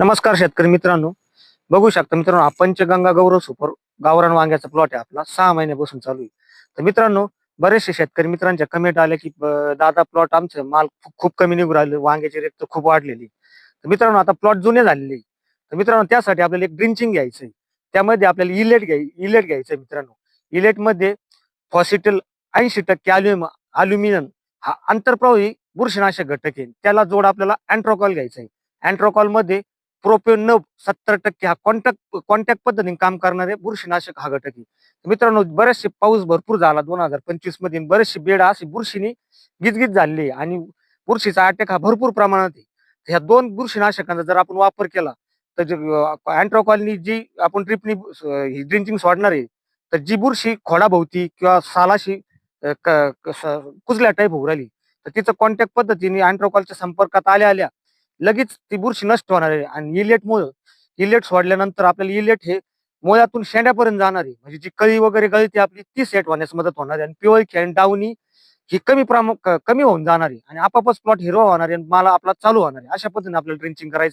नमस्कार शेतकरी मित्रांनो. बघू शकता मित्रांनो हा पंचगंगा गौरव सुपर गावरान वांग्याचा प्लॉट आहे आपला सहा महिन्यापासून चालू आहे. तर मित्रांनो बरेचसे शेतकरी मित्रांच्या कमेंट आले की दादा प्लॉट आमचं माल खूप- कमी निघू राहिले वांग्याची रेट तर खूप वाढलेली. तर मित्रांनो आता प्लॉट जुने झालेले तर मित्रांनो त्यासाठी आपल्याला एक ड्रिंचिंग घ्यायचंय त्यामध्ये आपल्याला इलेट घ्याय इलेट घ्यायचंय मित्रांनो. इलेटमध्ये फॉसिटल ऐंशी टक्के अल्युम अल्युमिनियम हा आंतरप्रवाही बुरशीनाशक घटक आहे. त्याला जोड आपल्याला अँट्रोकॉल घ्यायचा आहे. अँट्रोकॉल मध्ये प्रोपेनब सत्तर टक्के हा कॉन्टॅक्ट कॉन्टॅक्ट पद्धतीने काम करणारे बुरशीनाशक हा घटक आहे. मित्रांनो बरेचसे पाऊस भरपूर झाला दोन हजार पंचवीसमध्ये बरेचसे बेड अशी बुरशीने गिजगिज झालेली आहे आणि बुरशीचा अटॅक हा भरपूर प्रमाणात आहे. ह्या दोन बुरशीनाशकांचा जर आपण वापर केला तर अँट्रोकॉलनी जी आपण ट्रिपनी ही ड्रिंचिंग सोडणार आहे तर जी बुरशी खोडाभोवती किंवा सालाशी कुजल्या टाईप होऊ राहिली तर तिचं कॉन्टॅक्ट पद्धतीने अँट्रोकॉलच्या संपर्कात आल्या आल्या लगेच ती बुरशी नष्ट होणार आहे. आणि इलेट मुळे इलेट सोडल्यानंतर आपल्याला इलेट हे मुळातून शेंड्यापर्यंत जाणार आहे. म्हणजे जी कळी वगैरे गळती आपली ती सेट होण्यास मदत होणार आहे. आणि पिवळी खेळ डावणी ही कमी प्रमाण कमी होऊन जाणार आहे. आणि आपापच प्लॉट हिरवा होणार आहे आणि माला आपला चालू होणार आहे. अशा पद्धतीने आपल्याला ड्रिंचिंग करायचं